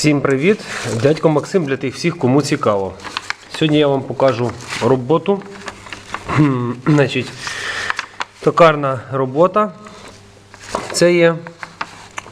Всім привіт! Дядько Максим для тих всіх, кому цікаво. Сьогодні я вам покажу роботу. Значить, токарна робота. Це є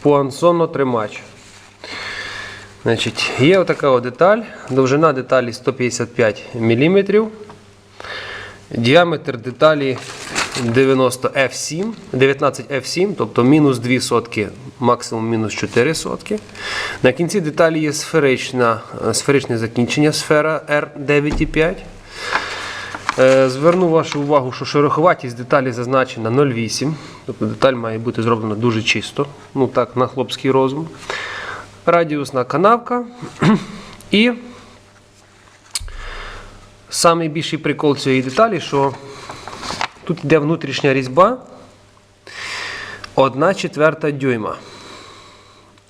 пуансоно тримач. Значить, є отака от деталь. Довжина деталі 155 мм. Діаметр деталі 90 F7, 19 F7, тобто мінус 2 сотки, максимум мінус 4 сотки. На кінці деталі є сферична, е, сферичне закінчення сфера R9,5. Е, Зверну вашу увагу, що шероховатість деталі зазначена 0,8. Тобто деталь має бути зроблена дуже чисто. Ну так, на хлопський розум. Радіусна канавка. І Самий більший прикол цієї деталі, що тут йде внутрішня різьба 1 четверта дюйма.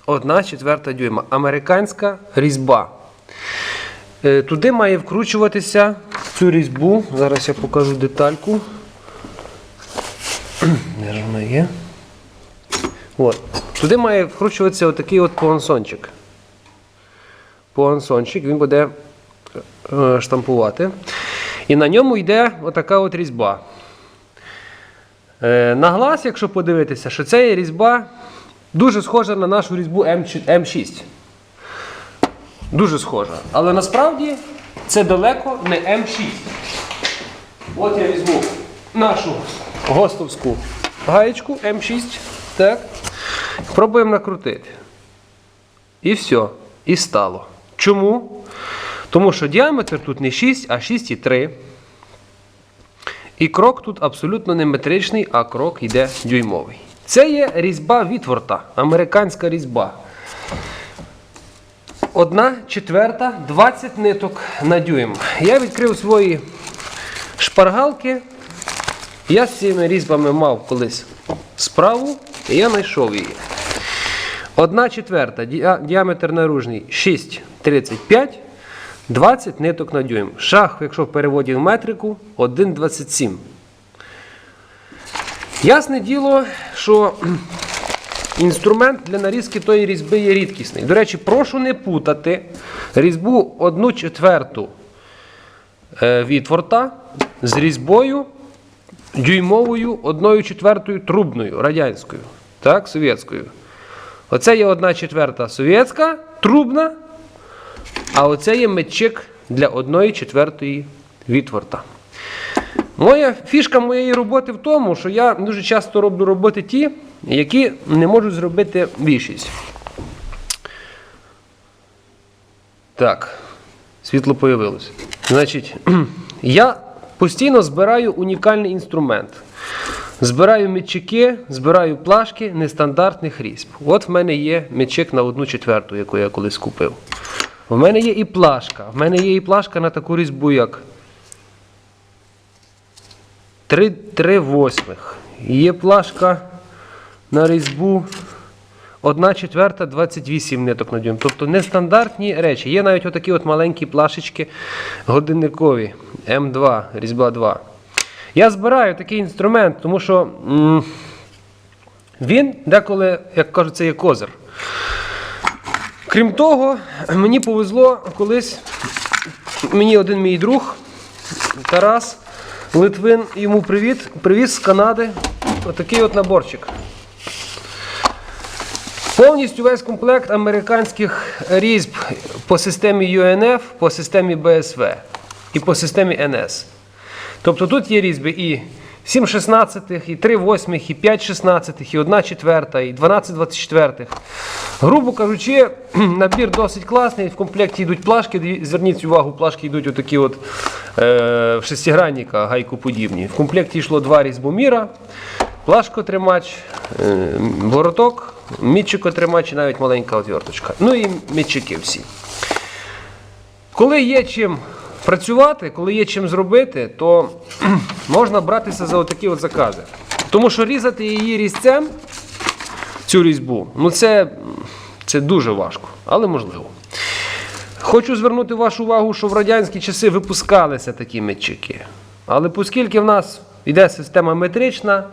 1 четверта дюйма. Американська різьба. Е, Туди має вкручуватися цю різьбу. Зараз я покажу детальку. Де ж вона є? От. Туди має вкручуватися отакий от пуансончик. Пуансончик, він буде е, штампувати. І на ньому йде отака от різьба. Е, На глаз, якщо подивитися, що є різьба дуже схожа на нашу різьбу М- М6. Дуже схожа. Але насправді це далеко не М6. От я візьму нашу гостовську гаєчку М6. Так. Пробуємо накрутити. І все. І стало. Чому? Тому що діаметр тут не 6, а 6,3. І крок тут абсолютно не метричний, а крок йде дюймовий. Це є різьба Вітворта, американська різьба. Одна четверта, 20 ниток на дюйм. Я відкрив свої шпаргалки. Я з цими різьбами мав колись справу, і я знайшов її. Одна четверта, діаметр наружний 6,35, 20 ниток на дюйм. Шах, якщо в переводі в метрику, 1,27. Ясне діло, що інструмент для нарізки тої різьби є рідкісний. До речі, прошу не путати різьбу 1 четверту е, Вітворта з різьбою дюймовою 1 четвертою трубною радянською, так, совєтською. Оце є 1 четверта совєтська, трубна, а оце є метчик для 1 четвертої Вітворта. Моя фішка моєї роботи в тому, що я дуже часто роблю роботи ті, які не можуть зробити більшість. Так, світло появилось. Значить, я постійно збираю унікальний інструмент. Збираю мітчики, збираю плашки нестандартних різьб. От в мене є мітчик на одну четверту, яку я колись купив. В мене є і плашка. В мене є і плашка на таку різьбу, як 3, 3 восьмих. Є плашка на різьбу 1 четверта 28 ниток на дюйм. Тобто нестандартні речі. Є навіть отакі от маленькі плашечки годинникові М2, різьба 2. Я збираю такий інструмент, тому що м, він деколи, як кажуть, це є козир. Крім того, мені повезло колись, мені один мій друг Тарас Литвин, йому привіт, привіз з Канади отакий от наборчик. Повністю весь комплект американських різьб по системі UNF, по системі BSV і по системі NS. Тобто тут є різьби і 7 16, і 3 8, і 5 16, і 1 четверта, і 12 24. Грубо кажучи, набір досить класний. В комплекті йдуть плашки. Зверніть увагу, плашки йдуть отакі от е, шестигранника, гайкоподібні. В комплекті йшло два різьбоміра, плашкотримач, е, вороток, мітчикотримач і навіть маленька отверточка. Ну і мітчики всі. Коли є чим працювати, коли є чим зробити, то можна братися за отакі от закази. Тому що різати її різцем, цю різьбу, ну це, це дуже важко, але можливо. Хочу звернути вашу увагу, що в радянські часи випускалися такі метчики. Але оскільки в нас йде система метрична,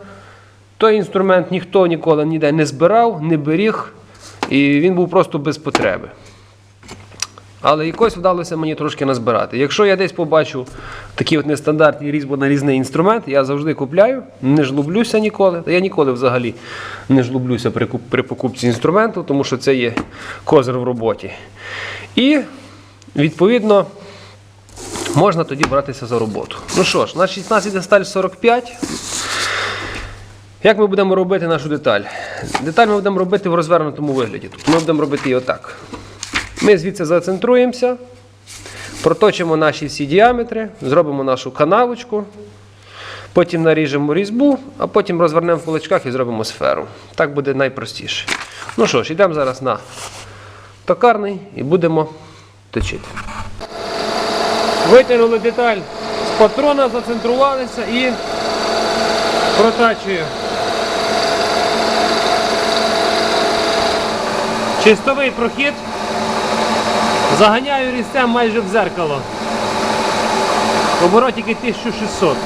той інструмент ніхто ніколи ніде не збирав, не беріг, і він був просто без потреби. Але якось вдалося мені трошки назбирати. Якщо я десь побачу такі от нестандартні різьбонарізний інструмент, я завжди купляю, не жлублюся ніколи. Та я ніколи взагалі не жлублюся при, при покупці інструменту, тому що це є козир в роботі. І відповідно можна тоді братися за роботу. Ну що ж, на 16 сталь 45. Як ми будемо робити нашу деталь? Деталь ми будемо робити в розвернутому вигляді. Тобто ми будемо робити її отак. Ми звідси зацентруємося, проточимо наші всі діаметри, зробимо нашу канавочку, потім наріжемо різьбу, а потім розвернемо в кулачках і зробимо сферу. Так буде найпростіше. Ну що ж, йдемо зараз на токарний і будемо точити. Витягнули деталь з патрона, зацентрувалися і протачую. Чистовий прохід. Заганяю різцем майже в зеркало. Оборотики 1600.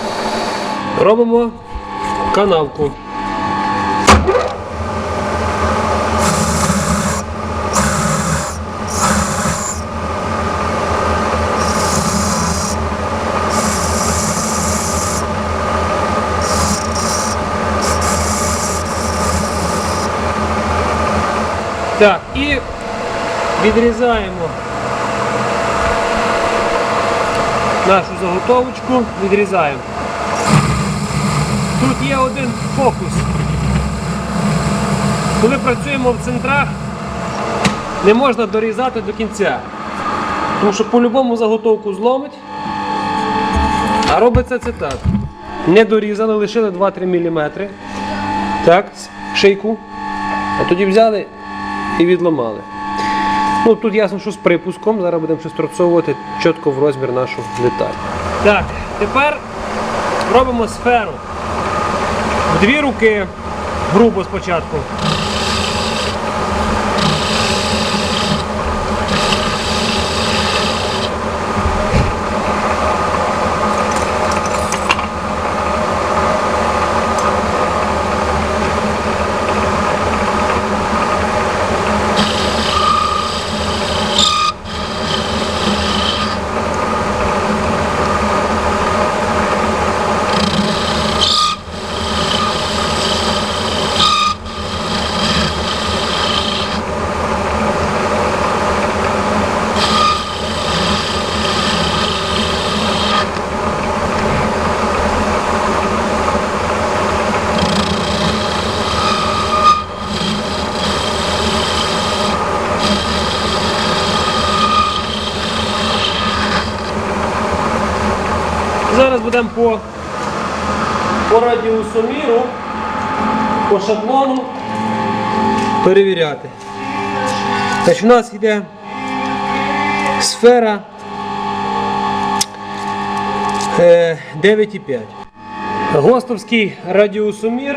Робимо канавку. Так, і відрізаємо нашу заготовочку, відрізаємо. Тут є один фокус. Коли працюємо в центрах, не можна дорізати до кінця. Тому що по-любому заготовку зломить. А робиться це так. Не дорізали, лишили 2-3 мм. Так, шийку. А тоді взяли і відламали. Ну, тут ясно, що з припуском. Зараз будемо шестерцовувати чітко в розмір нашу деталь. Так, тепер робимо сферу. В дві руки, грубо спочатку. Будемо по, по радіусоміру, по шаблону перевіряти. Значить, у нас йде сфера е, 9,5. Гостовський радіусомір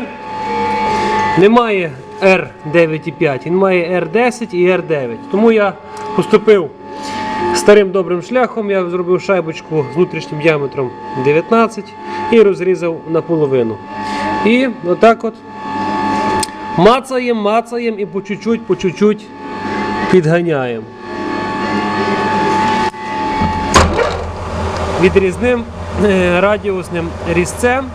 не має R9,5, він має R10 і R9. Тому я поступив старим добрим шляхом, я зробив шайбочку з внутрішнім діаметром 19 і розрізав наполовину. І отак от мацаємо, мацаємо і по чуть-чуть, по чуть-чуть підганяємо. Відрізним е, радіусним різцем.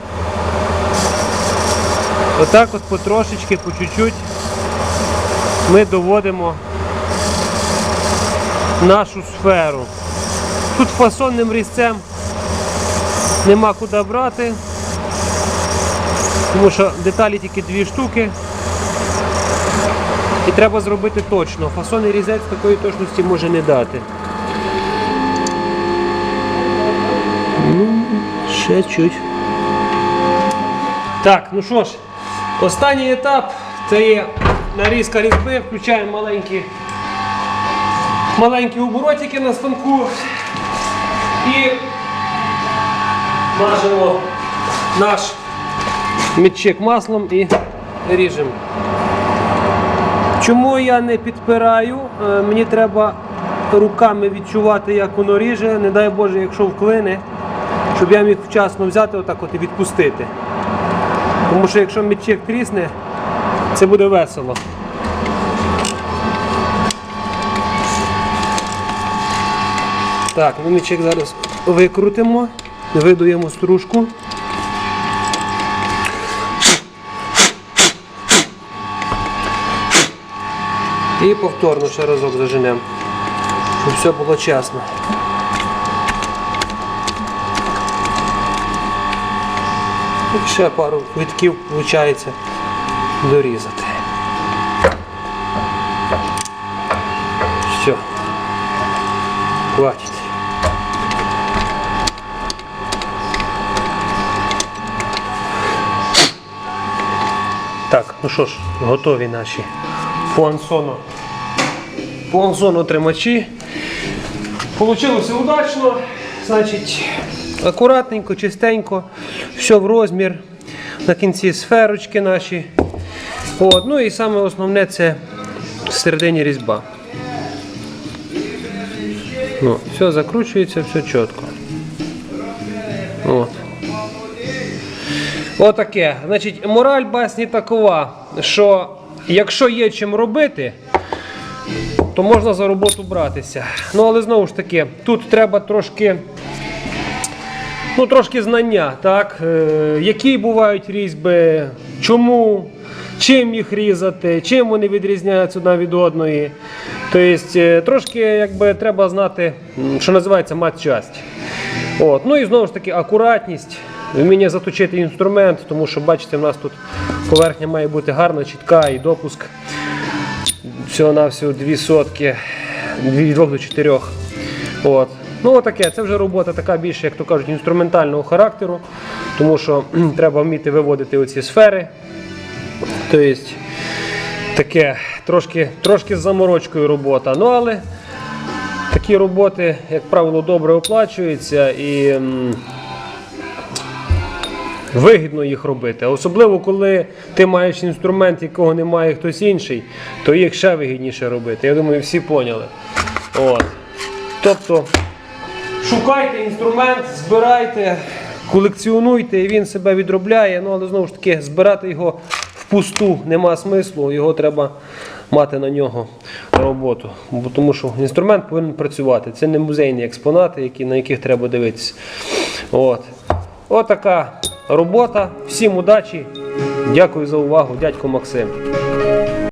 Отак от потрошечки, по чуть-чуть ми доводимо нашу сферу. Тут фасонним різцем нема куди брати, тому що деталі тільки дві штуки. І треба зробити точно. Фасонний різець такої точності може не дати. Ну, ще чуть. Так, ну що ж, останній етап це є нарізка різьби, включаємо маленькі маленькі оборотики на станку і мажемо наш мітчик маслом і ріжемо. Чому я не підпираю? Е, Мені треба руками відчувати, як воно ріже, не дай Боже, якщо вклине, щоб я міг вчасно взяти отак от і відпустити. Тому що якщо мітчик трісне, це буде весело. Так, мічик зараз викрутимо, видуємо стружку. І повторно ще разок заженемо, щоб все було чесно. І ще пару витків виходить дорізати. Все. Хватить. Так, ну що ж, готові наші пуансоно. Пуансоно тримачі. Получилося удачно. Значить, акуратненько, чистенько, все в розмір. На кінці сферочки наші. От. Ну і саме основне це всередині різьба. Ну, все закручується, все чітко. От. Отаке. Значить, мораль басні такова, що якщо є чим робити, то можна за роботу братися. Ну, але знову ж таки, тут треба трошки. Ну, трошки знання, так? Е, які бувають різьби, чому, чим їх різати, чим вони відрізняються одна від одної. Тобто, е, трошки якби, треба знати, що називається матчасть. От. Ну і знову ж таки акуратність, вміння заточити інструмент, тому що бачите, в нас тут поверхня має бути гарна, чітка і допуск. Всього-навсього дві сотки, від 2 до 4. От. Ну, отаке, це вже робота така більше, як то кажуть, інструментального характеру, тому що треба вміти виводити оці сфери. Тобто таке трошки, трошки з заморочкою робота. Ну, але такі роботи, як правило, добре оплачуються і вигідно їх робити. Особливо, коли ти маєш інструмент, якого не має хтось інший, то їх ще вигідніше робити. Я думаю, всі поняли. От. Тобто, шукайте інструмент, збирайте, колекціонуйте, і він себе відробляє. Ну, але знову ж таки, збирати його впусту нема смислу, його треба мати на нього роботу. Бо тому що інструмент повинен працювати. Це не музейні експонати, які, на яких треба дивитися. От. Отака робота. Всім удачі. Дякую за увагу, дядько Максим.